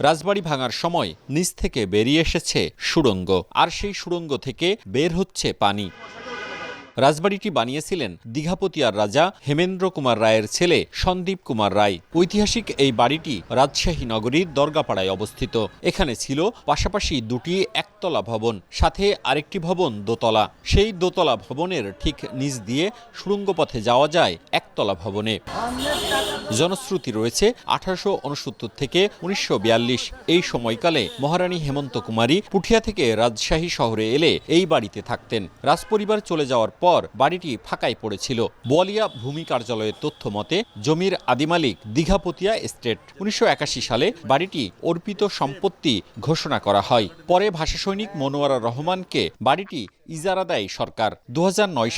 রাজবাড়ি ভাঙার সময় নিচ থেকে বেরিয়ে এসেছে সুড়ঙ্গ, আর সেই সুড়ঙ্গ থেকে বের হচ্ছে পানি। রাজবাড়িটি বানিয়েছিলেন দীঘাপতিয়ার রাজা হেমেন্দ্র কুমার রায়ের ছেলে সন্দীপ কুমার রায়। ঐতিহাসিক এই বাড়িটি রাজশাহী নগরীর দরগাপাড়ায় অবস্থিত। এখানে ছিল পাশাপাশি দুটি একতলা ভবন, সাথে আরেকটি ভবন দোতলা। সেই দোতলা ভবনের ঠিক নিচ দিয়ে সুড়ঙ্গ পথে যাওয়া যায় একতলা ভবনে। জনশ্রুতি রয়েছে আঠারোশো উনসত্তর থেকে উনিশশো এই সময়কালে মহারানী হেমন্ত কুমারী পুঠিয়া থেকে রাজশাহী শহরে এলে এই বাড়িতে থাকতেন। রাজপরিবার চলে যাওয়ার পর বাড়িটি ফাঁকাই পড়েছিল। বোয়ালিয়া ভূমি কার্যালয়ের তথ্য মতে, জমির আদিমালিক দীঘাপতিয়া এস্টেট। উনিশশো একাশি সালে বাড়িটি অর্পিত সম্পত্তি ঘোষণা করা হয়। পরে ভাষাসৈনিক মনোয়ারা রহমানকে বাড়িটি ইজারা দেয় সরকার। দু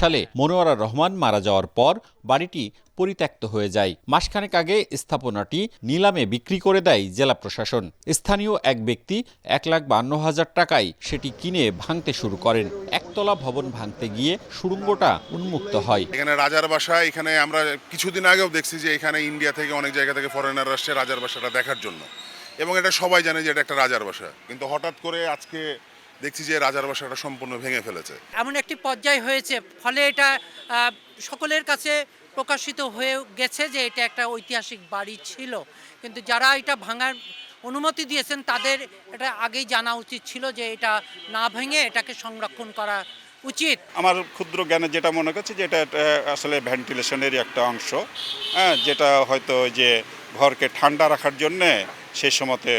সালে মনোয়ারা রহমান মারা যাওয়ার পর বাড়িটি পরিত্যক্ত হয়ে যায়। মাসখানেক আগে স্থাপনাটি নিলামে বিক্রি করে দেয় জেলা প্রশাসন। স্থানীয় এক ব্যক্তি এক লাখ বান্ন হাজার টাকায় সেটি কিনে ভাঙতে শুরু করেন। একতলা ভবন ভাঙতে গিয়ে সুড়ঙ্গটা উন্মুক্ত হয়। এখানে রাজার বাসা, এখানে আমরা কিছুদিন আগেও দেখছি যে এখানে ইন্ডিয়া থেকে অনেক জায়গা থেকে ফরেনার আসছে রাজার বাসাটা দেখার জন্য। এবং এটা সবাই জানে যে এটা একটা রাজার বাসা। কিন্তু হঠাৎ করে আজকে দেখছি যে রাজার বাসাটা সম্পূর্ণ ভেঙে ফেলেছে। এমন একটি পর্যায় হয়েছে ফলে এটা সকলের কাছে প্রকাশিত হয়ে গেছে যে এটা একটা ঐতিহাসিক বাড়ি ছিল। কিন্তু যারা এটা ভাঙার অনুমতি দিয়েছেন তাদের এটা আগেই জানা উচিত ছিল যে এটা না ভেঙে এটাকে সংরক্ষণ করা উচিত। আমার ক্ষুদ্র জ্ঞানে যেটা মনে করছে যে এটা আসলে ভেন্টিলেশনেরই একটা অংশ। হ্যাঁ যেটা হয়তো ওই যে ঘরকে ঠান্ডা রাখার জন্যে সেই সময়তে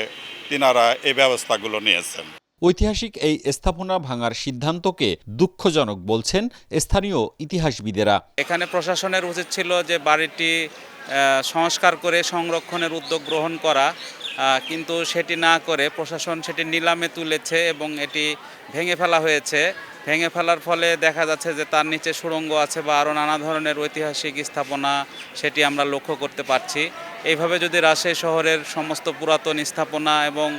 তিনারা এই ব্যবস্থাগুলো নিয়েছেন। ঐতিহাসিক এই স্থাপনা ভাঙার সিদ্ধান্তকে দুঃখজনক বলছেন স্থানীয় ইতিহাসবিদেরা। এখানে প্রশাসনের উচিত ছিল যে বাড়িটি সংস্কার করে সংরক্ষণের উদ্যোগ গ্রহণ করা কিন্তু সেটি না করে প্রশাসন সেটি নিলামে তুলেছে এবং এটি ভেঙে ফেলা হয়েছে। ভেঙে ফেলার ফলে দেখা যাচ্ছে যে তার নিচে সুড়ঙ্গ আছে বা আরও নানা ধরনের ঐতিহাসিক স্থাপনা সেটি আমরা লক্ষ্য করতে পারছি। এইভাবে যদি রাজশাহী শহরের সমস্ত পুরাতন স্থাপনা এবং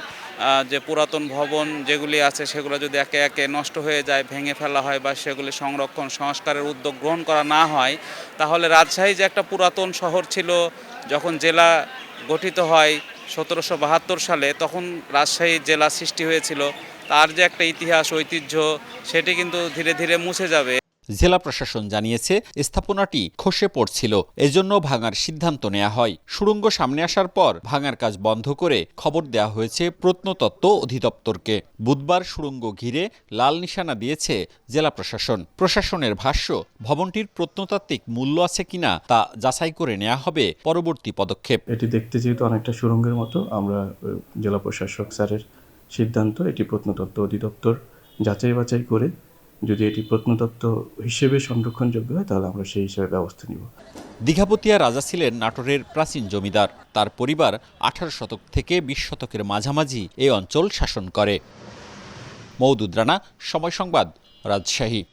যে পুরাতন ভবন যেগুলি আছে সেগুলো যদি একে একে নষ্ট হয়ে যায়, ভেঙে ফেলা হয় বা সেগুলি সংরক্ষণ, সংস্কারের উদ্যোগ গ্রহণ করা না হয়, তাহলে রাজশাহী যে একটা পুরাতন শহর ছিল, যখন জেলা গঠিত হয় সতেরোশো বাহাত্তর সালে, তখন রাজশাহী জেলা সৃষ্টি হয়েছিল। তার যে একটা ইতিহাস, ঐতিহ্য, সেটি কিন্তু ধীরে ধীরে মুছে যাবে। জেলা প্রশাসন জানিয়েছে, স্থাপনাটি খসে পড়ছিল। এজন্য ভাঙার সিদ্ধান্ত নেওয়া হয়। সুড়ঙ্গ সামনে আসার পর ভাঙার কাজ বন্ধ করে খবর দেওয়া হয়েছে প্রত্নতত্ত্ব অধিদপ্তরকে। বুধবার সুড়ঙ্গ ঘিরে লাল নিশানা দিয়েছে জেলা প্রশাসন। প্রশাসনের ভাষ্য, ভবনটির প্রত্নতাত্ত্বিক মূল্য আছে কিনা তা যাচাই করে নেওয়া হবে পরবর্তী পদক্ষেপ। এটি দেখতে যেহেতু অনেকটা সুরঙ্গের মতো, আমরা জেলা প্রশাসক স্যারের সিদ্ধান্ত, এটি প্রত্নতত্ত্ব অধিদপ্তর যাচাই বাছাই করে যদি এটি প্রত্নতত্ত্ব হিসেবে সংরক্ষণযোগ্য হয়, তাহলে আমরা সেই হিসেবে ব্যবস্থা নিব। দীঘাপতিয়া রাজা ছিলেন নাটোরের প্রাচীন জমিদার। তার পরিবার আঠারো শতক থেকে বিশ শতকের মাঝামাঝি এই অঞ্চল শাসন করে। মৌদুদ রানা, সময় সংবাদ, রাজশাহী।